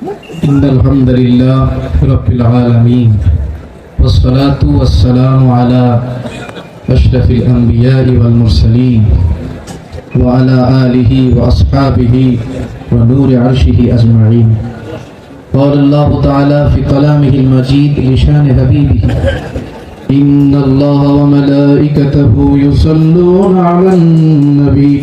إن الحمد لله رب العالمين والصلاة والسلام على أشرف الأنبياء والمرسلين وعلى آله وأصحابه ونور عرشه أجمعين. قال الله تعالى في كلامه المجيد لشان حبيبه إن الله وملائكته يصلون على النبي.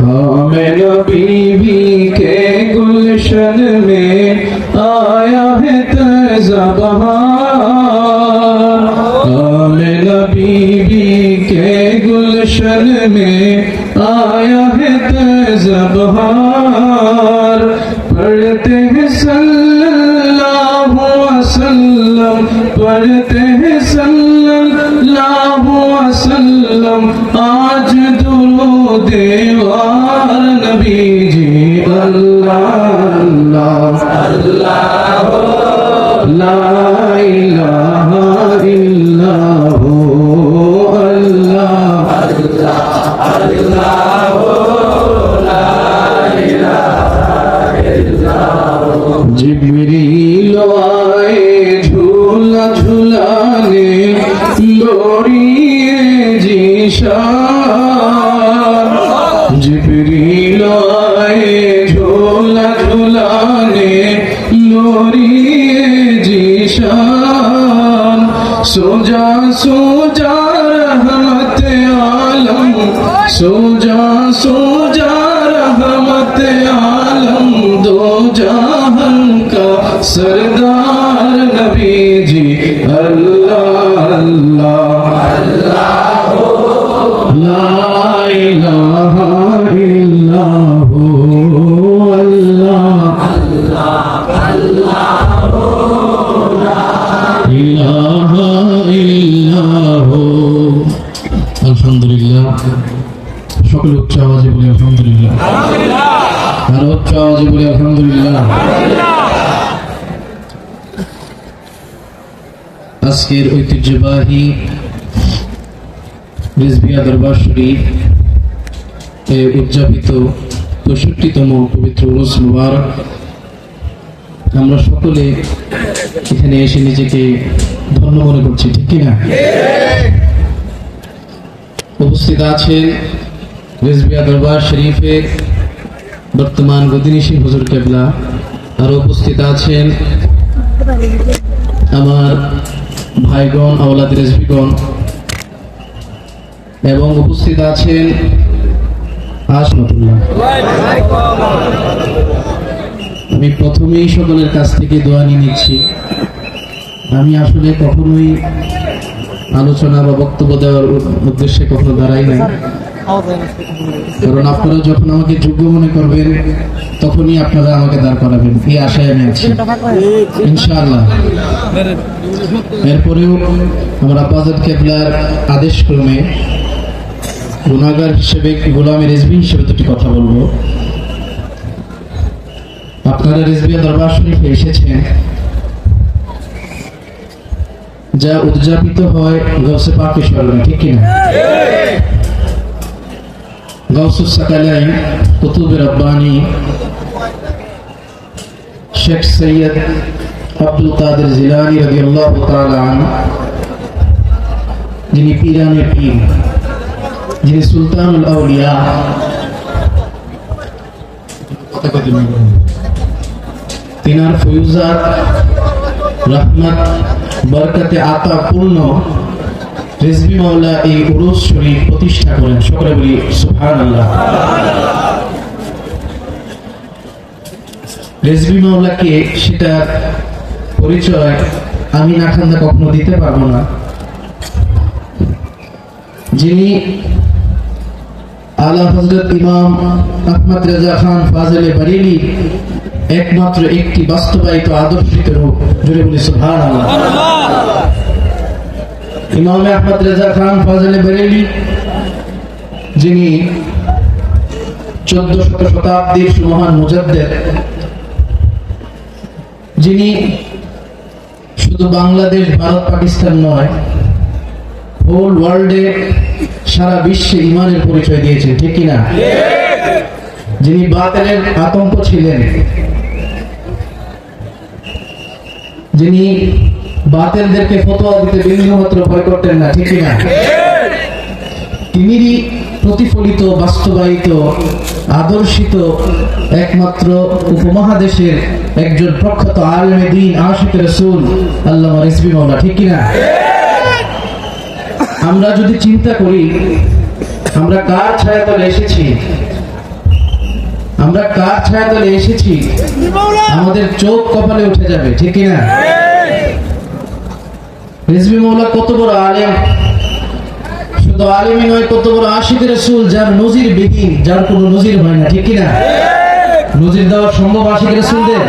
हमें बीवी के गुलशन में आया है तज़ा बहार हमें बीवी के गुलशन में आया है तज़ा बहार पढ़ते हैं सल्लल्लाहु अलैहि वसल्लम पढ़ते हैं सल्लल्लाहु अलैहि वसल्लम आज दुरूद देवार नबी जी अल्लाह अल्लाह ला इलाहा इल्ला हु अल्लाह जिबरील সোজা রহমত আলম। সোজা সোজা রহমত আলম আজকের ঐতিহ্যবাহী রিজভিয়া দরবার শরীফ উদযাপিত পঁয়ষট্টিতম পবিত্র উরুস মুবারক। আমরা সকলে এখানে এসে নিজেকে ধন্য মনে করছি, ঠিক কিনা? উপস্থিত আছেন রেজবিয়া দরবার শরীফের বর্তমান গদিনিশী হুজুর কেবলা। আর উপস্থিত আছেন আমার ভাইগণ আওলাদ রেজবিগণ এবং উপস্থিত আছেন আমি প্রথমেই সকলের কাছ থেকে দোয়া নিয়ে নিচ্ছি। আমি আসলে কখনোই আলোচনা বা বক্তব্য দেওয়ার উদ্দেশ্যে কখনো দাঁড়াই নাই। কারণ আপনারা যখন আমাকে যোগ্য মনে করবেন, তখনই আপনারা আমাকে দাঁড় করাবেন। এই আশায় আমি আছি। ইনশাআল্লাহ। এরপরেও আমার আব্বাজাদ কেবলার আদেশ ক্রমে গুণাগার হিসেবে গোলামের রেজবি হিসেবে দুটি কথা বলব। আপনারা রেজবিয়া দরবার শরীফে এসেছেন। যা উদযাপিত হয় গৌসে পাকে স্মরণে ঠিক কিনা? গৌসুস সাকালাই কুতুবে রব্বানি শেখ সৈয়দ আব্দুল কাদের জিলানি রাদিয়াল্লাহু তাআলা আনহু, যিনি পিরানের পীর, যিনি সুলতানুল আউলিয়া। তিনার ফয়ুজাত রহমত, বরকতে আতা পূর্ণ এই উরুস শরীফ প্রতিষ্ঠা করেন। সকলে বলি মাওলাকে সেটা পরিচয় আমি না খান্দা কখনো দিতে পারব না। যিনি আলা হজরত ইমাম আহমদ খান ফাজলে বারেলি একমাত্র একটি বাস্তবায়িত আদর্শিত রূপ। জুড়ে বলি, সুবহানাল্লাহ। ইমাম আহমদ রেজা খান ফাজলে বারেলি যিনি চোদ্দ শত শতাব্দীর সুমহান মুজাদ্দের যিনি শুধু বাংলাদেশ, ভারত, পাকিস্তান নয় হোল ওয়ার্ল্ডে সারা বিশ্বে ইমানের পরিচয় দিয়েছেন, ঠিক কিনা? যিনি বাতেলের আতঙ্ক ছিলেন, যিনি বাতেলদেরকে ফতোয়া দিতে বিন্দুমাত্র ভয় করতেন না, ঠিক কিনা? তিনিই প্রতিফলিত, বাস্তবায়িত, আদর্শিত একমাত্র উপমহাদেশের একজন প্রখ্যাত আলমে দিন, আশিক রসুল আল্লাহ রিসবি মাওলা, ঠিক কিনা? আমরা যদি চিন্তা করি, আমরা কার ছায়াতলে এসেছি? আমরা কার ছায়াতলে এসেছি? আমাদের চোখ কপালে উঠে যাবে, ঠিক কিনা? রিজবি মৌলা কত বড় আলেম। শুধু আলেমই নয়, কত বড় আশিক রসুল, যার নজির বিহীন, যার কোনো নজির হয় না, ঠিক কিনা? নজির দেওয়া সম্ভব আশিক রসুলদের?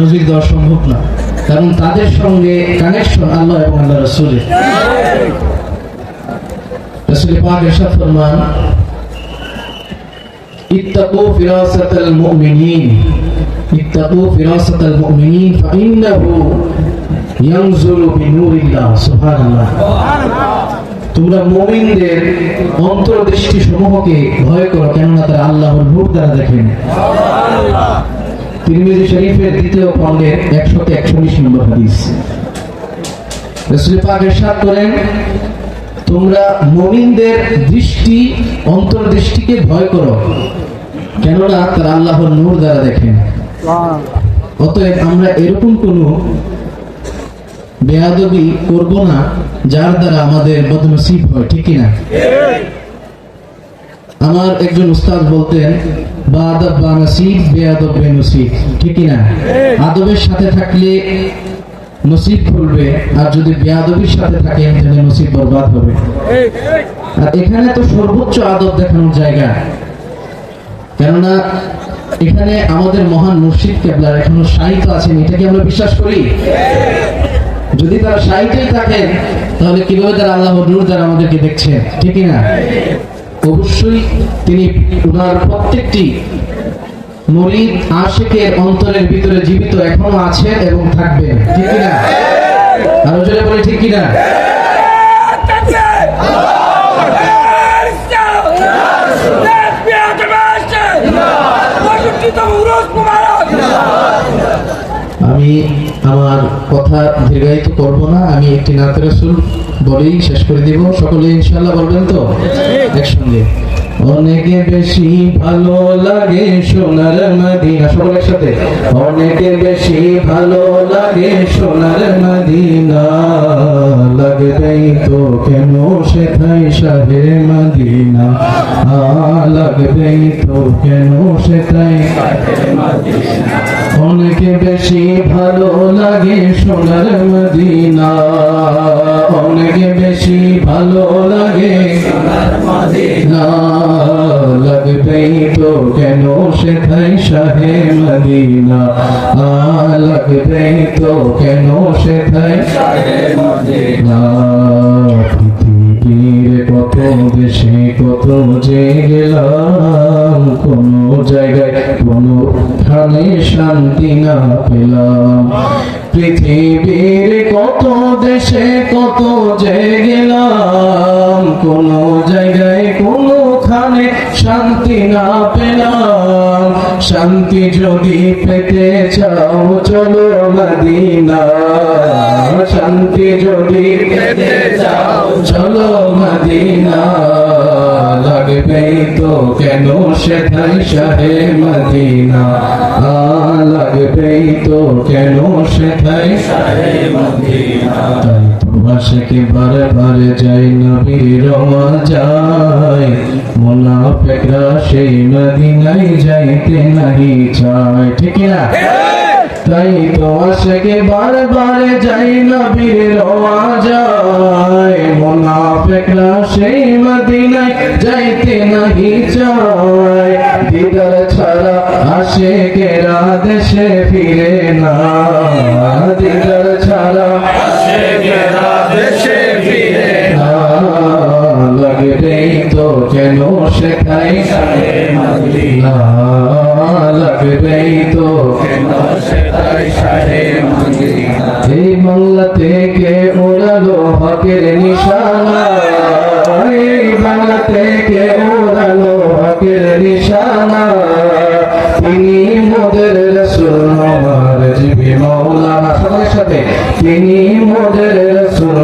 নজির দেওয়া সম্ভব না। কারণ তাদের সঙ্গে কানেকশন আল্লাহ এবং আল্লাহ রসুলের। রসুল পাক এরশাদ ফরমান, ইত্তাকু ফিরাসাতাল মুমিনিন ইত্তাকু ফিরাসাতাল মুমিনিন, ফাইন্নাহু তোমরা মুমিনদের অন্তর্দৃষ্টি সমূহকে ভয় করো, কেননা তারা আল্লাহর নূর দ্বারা দেখেন। শরীফের দ্বিতীয় একচল্লিশ নম্বর হাদিস। তোমরা দৃষ্টি, অন্তর্দৃষ্টিকে ভয় করো, কেননা তারা আল্লাহর নূর দ্বারা দেখেন। অতএব আমরা এরকম কোনো বেয়াদবি করব না, যার দ্বারা আমাদের বদনসিব হয়, ঠিক না আমার একজন উস্তাদ বলতেন, বাদব বা নসিব, বেয়াদব বে নসিব ঠিক না আদবের সাথে থাকলে নসিব আর যদি বেয়াদবির সাথে তাহলে নসিব বরবাদ হবে। আর এখানে তো সর্বোচ্চ আদব দেখানোর জায়গা। কেননা, এখানে আমাদের মহান মুর্শিদ কেবলার এখনও সাহিত্য আছেন এটা কি আমরা বিশ্বাস করি? যদি তারা সাহিত্যই থাকে, তাহলে কীভাবে তারা আল্লাহ নূর দ্বারা আমাদেরকে দেখছেন ঠিক না? অবশ্যই তিনি ওনার প্রত্যেকটি মরিদ আশেকের অন্তরের ভিতরে জীবিত এখনও এবং থাকবেন। ঠিক কিনা আরও জোরে বলে ঠিক কিনা আমি কথা দীর্ঘায়িত করব না, আমি একটি নাতে রসুল বলেই শেষ করে দিব। সকলে ইনশাল্লাহ বলবেন তো? একসঙ্গে। অনেকে বেশি ভালো লাগে সোনার মদিনা। সকল একসাথে? অনেকে বেশি ভালো লাগে সোনার মদিনা। লাগবেই তো কেন সেথাই শাহে মদিনা? লাগবেই তো কেন সেথাই অনেকে বেশি ভালো লাগে সোনার মদিনা? অনেকে বেশি ভালো লাগে লাগবেই তো কেন সেথাই শাহে মদিনা? লাগবেই তো কেন সেথাই না পৃথিবীর কত দেশে কত যে গেলাম কোন জায়গায় কোন খানে শান্তি না পেলাম? পৃথিবীর কত দেশে কত যে গেলাম? কোন জায়গায় কোন খানে শান্তি না পেলাম। শান্তি যদি পেতে চাও চলো মদিনা। শান্তি যদি পেতে চাও চলো মদিনা। লাগবেই তো কেন সেটাই শাহে মদিনা? আ, লাগবেই তো কেন সেটাই শাহে মদিনা? আশেকে বারে বারে যাই, নবীর যায় মুনাফিকরা সেই মদিনায় যাইতে নাহি চায়। ঠিক না তাই তো আশেকে বারে বারে যাই, নবীর রওয়া যায় মুনাফিকরা সেই মদিনায় যাইতে নাহি চায়। দিদার ছাড়া আসে আশেকেরা দেশে ফিরে না। দিদার ছাড়া দেশে ফিরে না তো কেন শেখাই মদিনা তো কেন শেখাই শাহে মদিনা এই বাংলা থেকে ওড়ালো হকের নিশানা এই বাংলা থেকে ওড়ালো হকের নিশানা। তিনি মোদের রসুল আমার জিবি মৌলানা সবার সাথে তিনি মোদের রসুল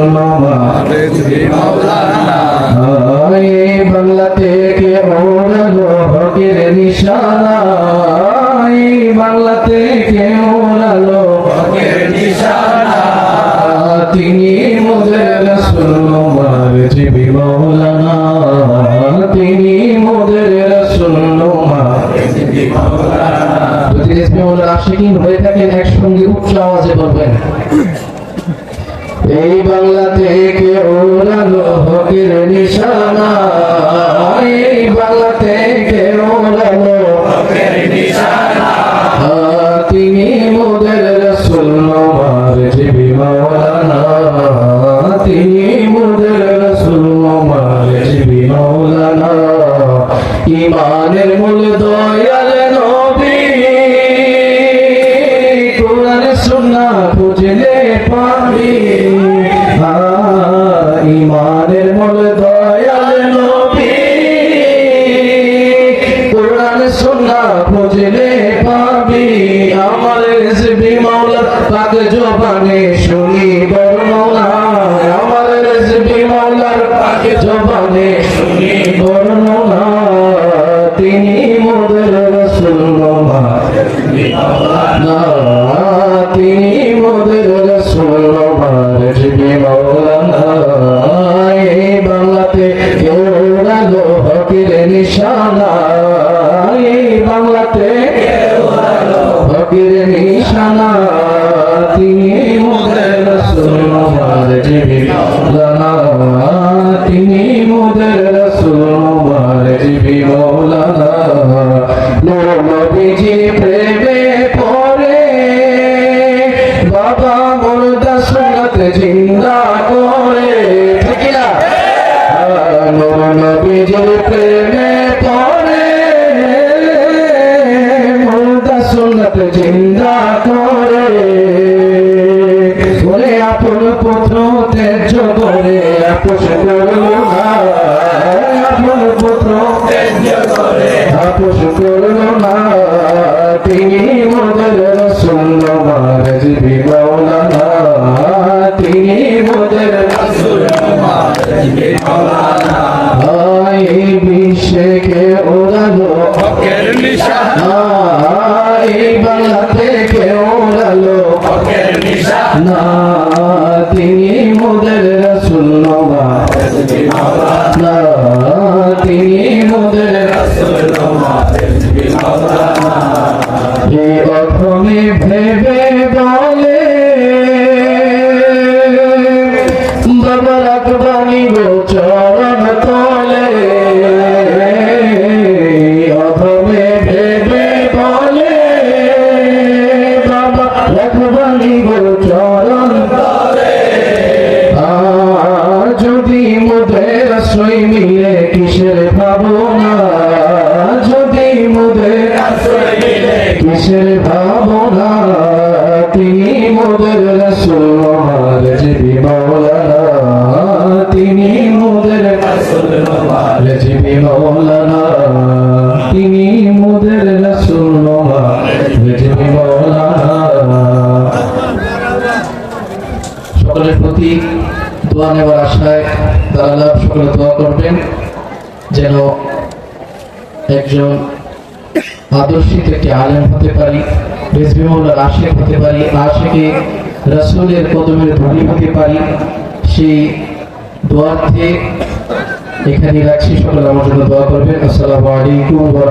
এই বাংলা থেকে ওড়ালো হকের নিশানা বাংলা থেকে ওড়ালো হকের নিশানা তিনি মোদের রসুল আমার জিবি মৌলানা তিনি মোদের রসুল। আমার জিবি মৌলানা যদি মৌলানা আশিকিন হয়ে থাকেন একসঙ্গে উচ্চ আওয়াজে বলবেন। এই বাংলা থেকে ওড়ালো হকের নিশানা। এই বাংলা থেকে ওড়ালো হকের নিশানা। তিনি মোদের রসুল আমার জিবি তিনি মোদের রসুল আমার জিবি মাওলানা। জবানে শুনি বর্ণনা, তিনি মোদের রসুল না, তিনি মোদের রসুল বাংলাতে ওড়ালো হকের নিশানা এই বাংলাতে হকের নিশানা তিনি মোদের রসুল জিবি মাওলানা আপন পুত্র তেজ করে আপোষ করল না আপন পুত্র তেজ করে আপোষ করল না তিনি মোদের না তিনি সকলের প্রতি দোয়া নেওয়ার আশায় তারা লাভ সকলে দোয়া করবেন, যেন একজন আদর্শিত একটি আলেম হতে পারি রেজবিমৌলার আশেক হতে পারি, আশেকে রাসুলের কদমের ধনী হতে পারি। সেই দোয়ার্থে এখানে রাখছি। সকলে আমার জন্য দোয়া করবেন। আসসালামু আলাইকুম ওয়া